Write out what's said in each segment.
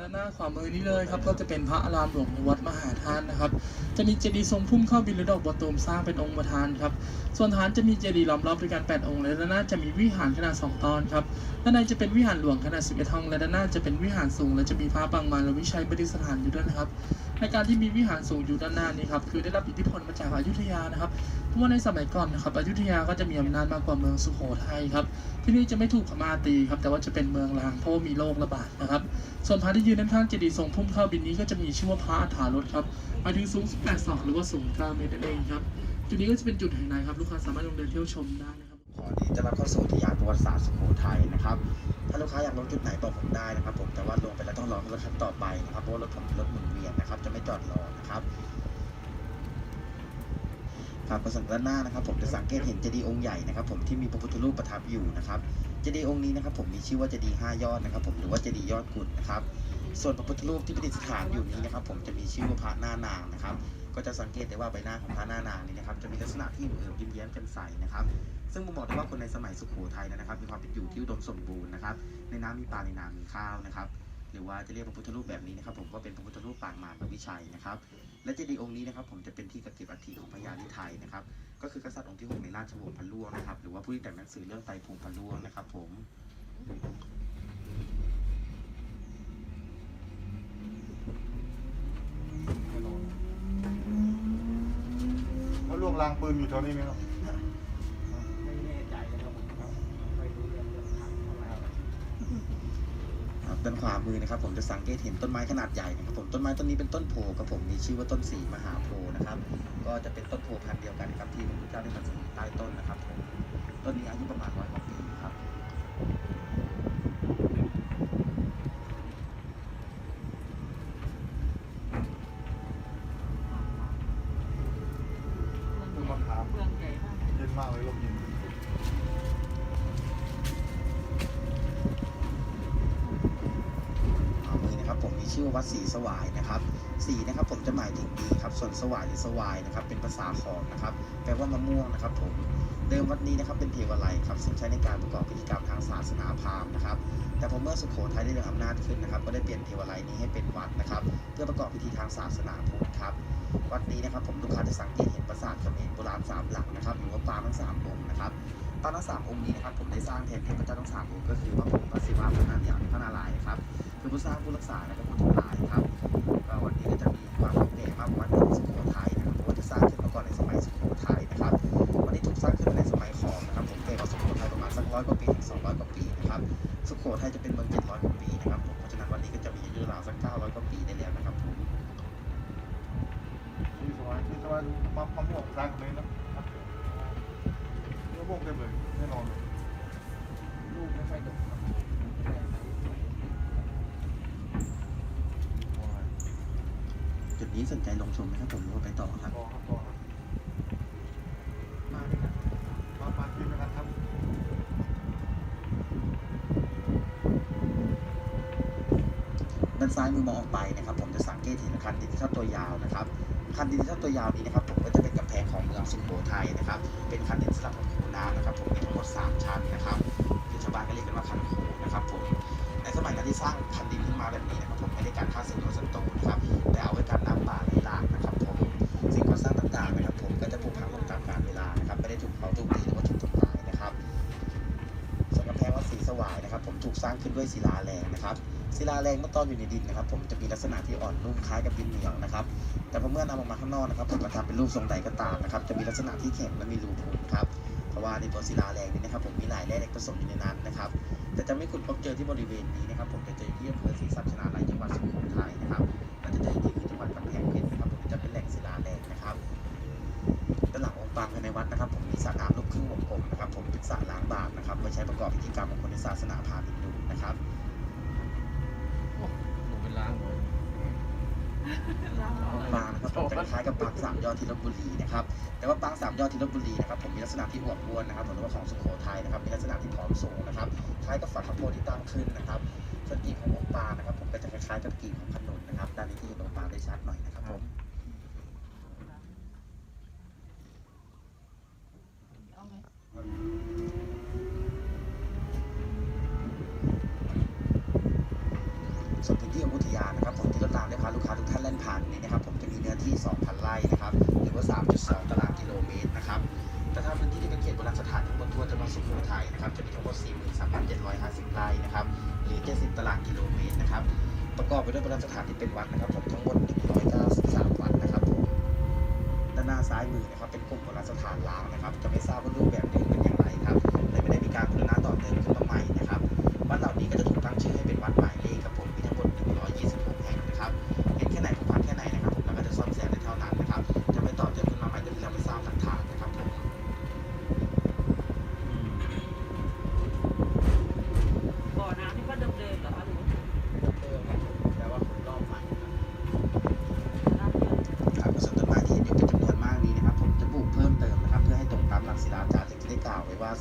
ด้านหน้าขวามือนี้เลยครับก็จะเป็นพระอารามหลวงในวัดมหาธาตุนะครับ จะมีเจดีย์ทรงพุ่มเข้าบินและดอกบัวตูมสร้างเป็นองค์ประธานครับ ส่วนฐานจะมีเจดีย์ล้อมรอบด้วยกัน 8 องค์และด้านหน้าจะมีวิหารขนาด 2 ตอนครับด้านในจะเป็นวิหารหลวงขนาด 11ห้องและด้านหน้าจะเป็นวิหารสูง และจะมีพระบางมารและวิชัยประดิษฐานอยู่ด้วยนะครับ ในการที่มีวิหารสูงอยู่ด้านหน้านี้ครับคือได้รับอิทธิพลมาจากอยุธยานะครับเพราะว่าในสมัยก่อนนะครับอยุธยาก็จะมีอำนาจมากกว่าเมืองสุโขทัยครับที่นี่จะไม่ถูกพม่าตีครับแต่ว่าจะเป็นเมืองรางเพราะว่ามีโรคระบาดนะครับ ส่วนพระที่ยืนด้านข้างเจดีย์ทรงพุ่มเข้าบินนี้ก็จะมีชื่อว่าพระอัฏฐารถครับมายถึงสูง 18ศอกหรือว่าสูง9เมตรนั่นเองครับจุดนี้ก็จะเป็นจุดแห่งไหนครับลูกค้าสามารถลงเดินเที่ยวชมได้นะครับ ขอดีจะรับเข้าสู่อุทยานประวัติศาสตร์สุโขทัยนะครับ ถ้าลูกค้าอยากลงจุดไหนบอกผมได้นะครับ ผมแต่ว่าลงไปแล้วต้องรอรถคันต่อไปนะครับเพราะรถผมรถหมุนเวียนนะครับ จะไม่จอดรอนะครับครับกระสังด้านหน้านะครับผมจะสังเกตเห็นเจดีย์องค์ใหญ่นะครับผมที่มีพระพุทธรูปประทับอยู่นะครับเจดีย์องค์นี้นะครับผมมีชื่อว่าเจดีย์ห้ายอดนะครับผมหรือว่าเจดีย์ยอดกุดนะครับส่วนพระพุทธรูปที่ประดิษฐานอยู่นี้นะครับผมจะมีชื่อว่าพระหน้านางนะครับก็จะสังเกตได้ว่าใบหน้าของพระหน้านางนี้นะครับจะมีลักษณะ ที่เอิบยิ้มแย้มแจ่มใสนะครับ ซึ่งผมบอกได้ว่าคนในสมัยสุโขทัยนะครับ มีความเป็นอยู่ที่อุดมสมบูรณ์นะครับ ในน้ำมีปลาในนามีข้าวนะครับ หรือว่าจะเรียกพระพุทธรูปแบบนี้นะครับ ผมก็เป็นพระพุทธรูปปางมารพระวิชัยนะครับ และเจดีย์องค์นี้นะครับ ผมจะเป็นที่กักเก็บอัฐิของพญาลิไทยนะครับ ก็คือกษัตริย์องค์ที่หกในราชวงศ์พันล่วงนะครับ หรือว่าผู้ที่แต่งหนังสือเรื่องไตรภูมิพันล่วงนะครับ ผม แล้วลวงรางปืนอยู่แถวนี้ไหมครับ ไม่แน่ใจนะครับผมครับไม่รู้เรื่องเรื่องทางเท่าไหร่ครับด้านขวามือนะครับผมจะสังเกตเห็นต้นไม้ขนาดใหญ่นะครับผมต้นไม้ต้นนี้เป็นต้นโพครับผมมีชื่อว่าต้นสีมหาโพนะครับ ก็จะเป็นต้นโพพันธุ์เดียวกันครับที่พระพุทธเจ้าได้มาสิงใต้ต้นนะครับผมต้นนี้อายุประมาณ วัดศรีสวายนะครับสีนะครับผมจะหมายถึงดีครับ ส่วนสวายหรือสวายนะครับ เป็นภาษาขอมนะครับ แปลว่ามะม่วงนะครับ ผมเดิมวัดนี้นะครับเป็นเทวาลัยครับซึ่งใช้ในการประกอบพิธีกรรมทางศาสนาพราหมณ์นะครับ แต่พอเมื่อสุโขทัยได้เรืองอำนาจขึ้นนะครับ ก็ได้เปลี่ยนเทวาลัยนี้ให้เป็นวัดนะครับ เพื่อประกอบพิธีทางศาสนาพุทธครับ วัดนี้นะครับผมลูกค้าจะสังเกตเห็นปราสาทเขมรโบราณสามหลังนะครับหรือว่าปางทั้งสามองค์นะครับปางทั้งสามองค์นี้นะครับผมได้สร้างแทนเทพเจ้าทั้งสามองค์ก็คือพระพรหมพระศิวะพระนารายณ์พระนารายณ์ครับคือผู้สร้างผู้รักษาและก็ผู้ทำ ลายครับก็วันนี้ก็จะมีความเก่าแก่มากกว่าในสุโขทัยนะครับเพราะว่าจะสร้างขึ้นมาก่อนในสมัยสุโขทัยนะครับ วันนี้ถูกสร้างขึ้นในสมัยของนะครับผมเก่กว่าสุโขทัยประมาณสักร้อยกว่าปีถึงสองร้อยกว่าปีนะครับ สุโขทัยจะเป็นเมือง นี้สนใจลงชมไหมครับผมหรือว่าไปต่อครับต่อครับต่อครับมาด้วยกันมาปากินนะครับครับด้านซ้ายมือมองออกไปนะครับ ผมจะสังเกตเห็นคันดินที่ทอดตัวยาวนะครับคันดินที่ทอดตัวยาวนี้นะครับผมก็จะเป็นกำแพงของเมืองสุโขทัยนะครับ เป็นคันดินสลับกับคูน้ำนะครับ ผมมีทั้งหมดสามชั้นนะครับคือชาวบ้านก็เรียกกันว่าคันคูนะครับผมใน สมัยนั้นที่สร้างคันดินขึ้นมาแบบนี้นะครับผมไม่ได้การฆ่าสิ่งศัตรูนะครับแต่เอาไว้กันน้ำป่าไหลหลากนะครับผมสิ่งก่อสร้างต่างๆนะครับ ผมก็จะผุพังลงตามกาลเวลานะครับไม่ได้ถูกเผาถูกตีหรือว่าถูกทำลายนะครับส่วนกำแพงวัดศรีสวายนะครับ ผมถูกสร้างขึ้นด้วยศิลาแรงนะครับศิลาแรงเมื่อตอนอยู่ในดินนะครับ ผมจะมีลักษณะที่อ่อนนุ่มคล้ายกับดินเหนียวนะครับแต่พอเมื่อนำออกมาข้างนอกนะครับผมมาทำเป็นรูปทรงใดก็ตามนะครับ จะมีลักษณะที่แข็งและมีรูพุนครับเพราะว่าในตัวศิลาแรงนี้นะครับ ผมมีหลายแร่เหล็กผสมอยู่ในนั้นนะครับ แต่จะไม่ขุดพบเจอที่บริเวณนี้นะครับผมจะเจอที่อำเภอศรีสัชนาลัยจังหวัดสุโขทัยนะครับและจะเจออีกที่คือจังหวัดกำแพงเพชรนะครับผมจะเป็นแหล่งศิลาแรงนะครับด้านหลังองค์ปางภายในวัดนะครับ ผมมีสระน้ำรูปครึ่งวงกลมนะครับผมเป็นสระล้างบาปนะครับไว้ใช้ประกอบพิธีกรรมของคนในศาสนาพราหมณ์ฮินดูนะครับหนูเป็นล้างหมดปางนะครับผมจะคล้ายกับปางสามยอดที่ลบบุรีนะครับ แต่ว่าปางสามยอดที่ลบบุรีนะครับผมมีลักษณะที่อวบอ้วนนะครับเหมือนว่าของสุโขทัยนะครับมีลักษณะที่ผอมสูงนะครับคล้ายกับฝักข้าวโพดที่ตั้งขึ้นนะครับส่วนกีบขององปางนะครับผมก็จะคล้ายๆกับกีบของขนุนนะครับด้านนี้ที่เห็นองปางได้ชัดหน่อยนะครับผม ส่วนพื้นที่ของอุทยานนะครับผมที่รถรางได้พาลูกค้าทุกท่านเล่นผ่านนี้นะครับผมจะมีเนื้อที่ 2,000 ไร่นะครับหรือว่า 3.2 ตารางกิโลเมตรนะครับแต่ถ้าพื้นที่ที่เป็นเขตโบราณสถานทั้งหมดทั่วจังหวัด สุโขทัยนะครับจะมีทั้งหมด 43,750 ไร่นะครับหรือ 70 ตารางกิโลเมตรนะครับประกอบไปด้วยโบราณสถานที่เป็นวัดนะครับ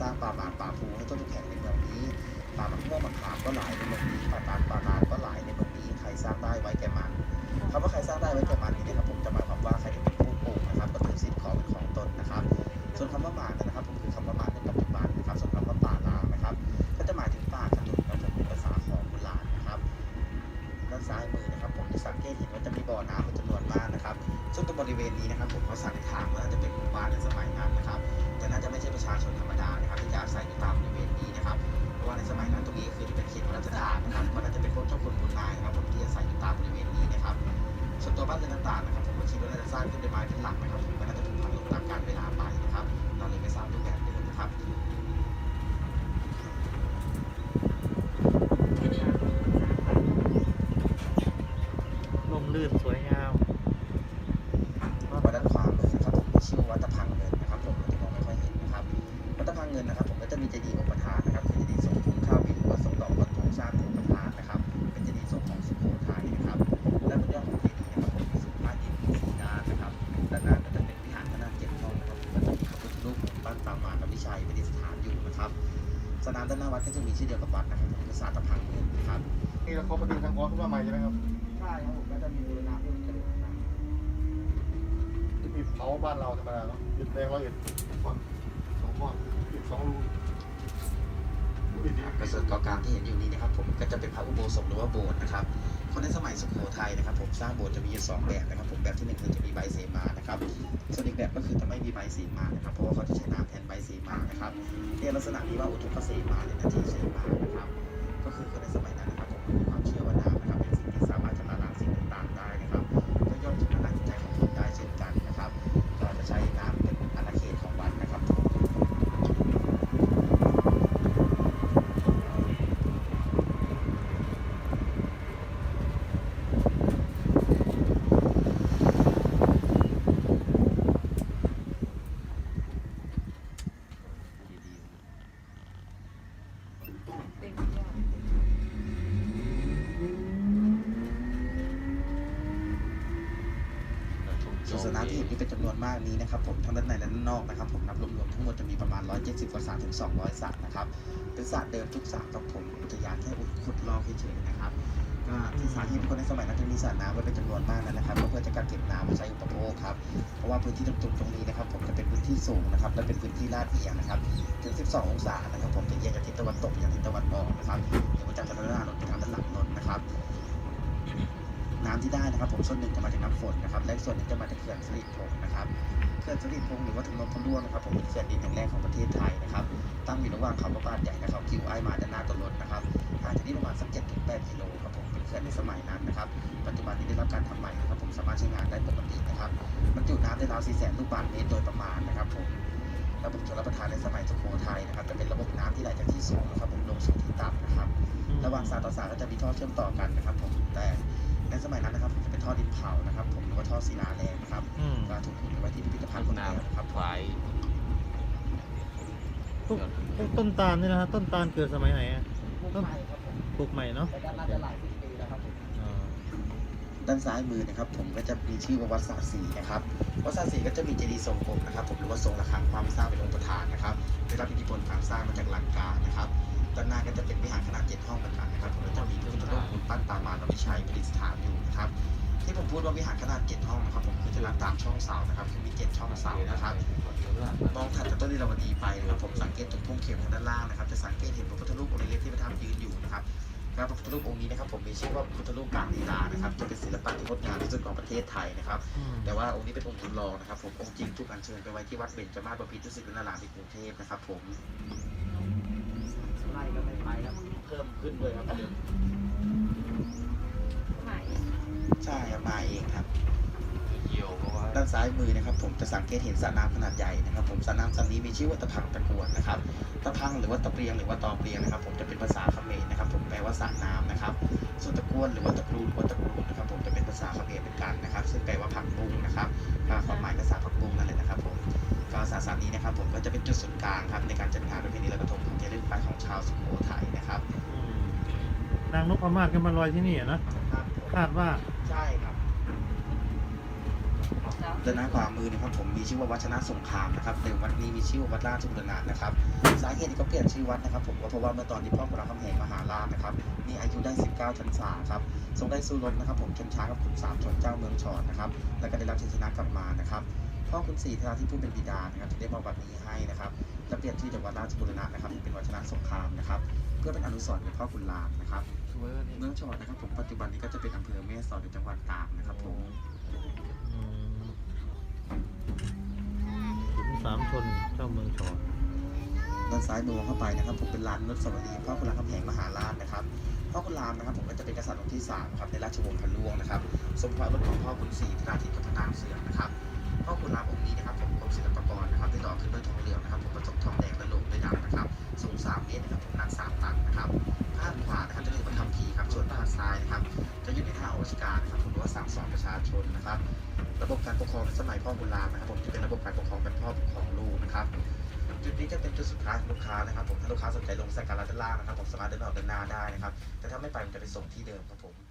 สร้างป่าหมากป่าภูให้ต้นทุกแห่งในเมืองนี้ป่าหมากม่วงมะขามก็หลายในเมืองนี้ป่าตาลป่าลานก็หลายในเมืองนี้ใครสร้างได้ไว้แก่มันคำว่าใครสร้างได้ไว้แก่มันนี่นะครับผมจะหมายความว่าใครจะเป็นผู้ปลูกนะครับก็ถือสิทธิ์ของเป็นของตนนะครับ ส่วนคำว่าหมากนะครับผม บริเวณนี้นะครับผมเขาสันนิษฐานว่าน่าจะเป็นหมู่บ้านในสมัยนั้นนะครับแต่น่าจะไม่ใช่ประชาชนธรรมดานะครับที่จะอาศัยอยู่ตามบริเวณนี้นะครับเพราะว่าในสมัยนั้นตรงนี้คือที่เป็นเขตวัฒนสถานนะครับก็น่าจะเป็นพวกเจ้าคุณบุญนายนะครับผมที่อาศัยอยู่ตามบริเวณนี้นะครับส่วนตัวบ้านเรือนต่างๆนะครับผมก็คิดว่าน่าจะสร้างขึ้นด้วยไม้เป็นหลักนะครับผมก็น่าจะถูกพังลงตามกาลเวลาไปนะครับเราเลยไม่ทราบรูปแบบ ชัยประดิษฐานอยู่นะครับสนามด้านหน้าวัดก็จะมีชื่อเดียวกับวัดนะครับผมคือศาลตะพังเงินนะครับนี่เราเขาประดิษฐ์ทางออสขึ้นมาใหม่ใช่ไหมครับใช่ครับผมก็จะมีบูรณะเพิ่มเติมนะที่มีเผาบ้านเราธรรมดาเนาะอิฐแดงร้อยเอ็ดก้อนสองก้อนอิฐสองรูอิฐดีกระส่วนเกาะกลางที่เห็นอยู่นี้นะครับ ผมก็จะเป็นพระอุโบสถหรือว่าโบสถ์นะครับ คนในสมัยสุโขทัยนะครับ ผมสร้างโบสถ์จะมีอยู่สองแบบนะครับ ผมแบบที่หนึ่งคือจะมีใบเสมานะครับส่วนอีกแบบก็คือจะไม่มีใบเสมานะครับเพราะว่าเขาจะใช้น้ำแทนใบเสมานะครับเรียกลักษณะนี้ว่าอุทุกเสมาหรือนาทีเสมานะครับ ก็คือคนในสมัยนั้นนะครับผมมีความเชื่อว่าน้ำนะครับเป็นสิ่งที่สามารถชำระล้างสิ่งต่างๆได้นะครับก็ย่อมชำระล้างจิตใจของคนได้เช่นกันนะครับก็จะใช้น้ำเป็นอาณาเขตของวัดนะครับ เต็มยอด ส่วนสนามที่เห็นนี่เป็นจำนวนมากนี้นะครับผมทั้งด้านในและด้านนอกนะครับผมนับรวมๆทั้งหมดจะมีประมาณ 170 กว่าสระถึง 200สระนะครับเป็นสระเดิมทุกสระครับผมอุทยานแค่อุดขุดลอกเฉยๆนะครับก็ที่สาเหตุคนในสมัยนั้นจะมีสระน้ำไว้เป็นจำนวนมากนั้นนะครับก็เพื่อจะกักเก็บน้ำมาใช้อุปโภคครับเพราะว่าพื้นที่ตรงตรงนี้นะครับผมจะเป็นพื้นที่สูงนะครับและเป็นพื้นที่ลาดเอียงนะครับถึง 12 องศานะครับผมจะเอียงจากทิศตะวันตกไปยังทิศตะวันออกนะครับ น้ำที่ได้นะครับผมส่วนหนึ่งจะมาจากน้ำฝนนะครับและส่วนหนึ่งจะมาจากเขื่อนสิริพงนะครับเขื่อนสิริพงหรือว่าถนนพะล่วงนะครับผมเป็นเขื่อนดินแห่งแรกของประเทศไทยนะครับตั้งอยู่ระหว่างเขาพระบาทใหญ่และเขาคิวไอมาด้านหน้าตัวรถนะครับห่างจากนี้ประมาณสัก7ถึง8กิโลครับผมเป็นเขื่อนในสมัยนั้นนะครับปัจจุบันนี้ได้รับการทำใหม่นะครับผมสามารถใช้งานได้ปกตินะครับบรรจุน้ำได้ราว4แสนลูกบาศก์เมตรโดยประมาณนะครับผมระบบชลประทานในสมัยสุโขทัยนะครับจะเป็นระบบน้ำที่ไหลจากที่สูงนะครับผมลงสู่ที่ต่ำนะครับ ระหว่างสายต่อสายก็จะมีท่อเชื่อมต่อกันนะครับผมแต่ ในสมัยนั้นนะครับผมจะเป็นท่อดินเผานะครับ ผมหรือว่าท่อศิลาแรงนะครับอืมก็ถูกขุดไว้ที่พิพิธภัณฑ์คนเดียวนะครับ ควายพวกพวกต้นตาลนี่นะฮะต้นตาลเกิดสมัยไหนอะพวกใหม่ครับผมปลูกใหม่เนาะแต่ก็น่าจะหลายสิบปีแล้วครับผมอ่าด้านซ้ายมือนะครับ ผมก็จะมีชื่อว่าวัดสาสีนะครับวัดสาสีก็จะมีเจดีย์ทรงกลมนะครับ ผมหรือว่าทรงระฆังความสร้างเป็นองค์ประธานนะครับได้รับอิทธิพลการสร้างมาจากลังกานะครับ ด้านหน้าก็จะเป็นวิหารขนาดเจ็ดห้องเหมือนกันนะครับผมก็จะมีพระพุทธรูปหุ่นปั้นตามมารวิชัยประดิษฐานอยู่นะครับ ที่ผมพูดว่าวิหารขนาดเจ็ดห้องนะครับผมคือจะนับตามช่องเสานะครับคือมีเจ็ดช่องเสานะครับมองถัดจากต้นนิราวดีไปนะครับผมสังเกตตรงพุ่งเข็มทางด้านล่างนะครับจะสังเกตเห็นพระพุทธรูปองค์เล็กๆที่ประทับยืนอยู่นะครับก็นะครับพระพุทธรูปองค์นี้นะครับผมมีชื่อว่าพุทธรูปการลีลานะครับจะเป็นศิลปะที่งดงามที่สุดของประเทศไทยนะครับอืมแต่ว่าองค์นี้เป็นองค์จำลองนะครับผมองค์จริงถูกอัญเชิญไปไว้ที่วัดเบญจมาศบพิตรดุสิตวนารามที่กรุงเทพนะครับผม ไล่ก็ไม่ไปครับ เพิ่มขึ้นด้วยครับเดี๋ยวใหม่ใช่ครับมาเองครับ เกี่ยวเพราะว่าด้านซ้ายมือนะครับ ผมจะสังเกตเห็นสระน้ำขนาดใหญ่นะครับ ผมสระน้ำสระนี้มีชื่อว่าตะพังตะกวนนะครับ ตะพังหรือว่าตะเปรียงหรือว่าตอเปรียงนะครับ ผมจะเป็นภาษาเขมรนะครับ ผมแปลว่าสระน้ำนะครับ ส่วนตะกวนหรือว่าตะกรูหรือว่าตะกรูนะครับ ผมจะเป็นภาษาเขมรเหมือนกันนะครับ ซึ่งแปลว่าผักบุ้งนะครับก็ความหมายภาษาผักบุ้งนั่นแหละนะครับผม ก็สระสระนี้นะครับผมก็จะเป็นจุดศูนย์กลางครับในการจัดงานประเพณีลอยกระทงของเทลึกไปของชาวสุโขทัยนะครับอืมนางนพมาศก็มาลอยที่นี่อะนะครับคาดว่าใช่ครับแล้วด้านหน้าขวามือนะครับผมมีชื่อว่าวัดชนะสงครามนะครับเดิมวัดนี้มีชื่อว่าวัดราชบุรณะนะครับสาเหตุที่เขาเปลี่ยนชื่อวัดนะครับ ผมก็เพราะว่าเมื่อตอนที่พ่อขุนรามคำแหงมหาราชนะครับมีอายุได้ 19พรรษาครับทรงได้สู้รบนะครับ ผมชนช้างกับขุนสามชนเจ้าเมืองชอนนะครับ แล้วก็ได้รับชัยชนะกลับมานะครับ พ่อคุณศรีธราที่ผู้เป็นบิดานะครับจึงได้มอบวัดนี้ให้นะครับและเปลี่ยนชื่อจากวัดราชบุรณะนะครับให้เป็นวัดชนะสงครามนะครับเพื่อเป็นอนุสรณ์ในพ่อขุนรามนะครับเมืองชอนนะครับผมปัจจุบันนี้ก็จะเป็นอำเภอแม่สอดในจังหวัดตากนะครับผมอืมขุนสามชนเจ้าเมืองชอนด้านซ้ายมือมองเข้าไปนะครับผมเป็นลานอนุสาวรีย์พ่อคุณรามคำแหงมหาราชนะครับพ่อคุณรามนะครับผมก็จะเป็นกษัตริย์องค์ที่สามครับในราชวงศ์พันลวงนะครับทรงพระรุ่นของพ่อคุณศรีธราทิตกับพระนางเสือนะครับ พ่อคุณรามองค์นี้นะครับผมกรมศิลปากรนะครับที่ต่อขึ้นด้วยทองเหลืองนะครับผมผสมทองแดงและโลหะด้วยดำนะครับ สูง 3 เมตรนะครับผมหนัก 3 ตันนะครับด้านขวานะครับจะเป็นพระธรรมพีครับส่วนด้านซ้ายนะครับจะอยู่ในท่าโอชการนะครับผมว่าสั่งสอนประชาชนนะครับ ระบบการปกครองในสมัยพ่อคุณรามนะครับผมจะเป็นระบบการปกครองแบบพ่อปกครองลูกนะครับจุดนี้จะเป็นจุดสุดท้ายของลูกค้านะครับผมถ้าลูกค้าสนใจลงสักการะด้านล่างนะครับผมสามารถเดินออกเดินหน้าได้นะครับแต่ถ้าไม่ไปมันจะไปส่งที่เดิมครับผม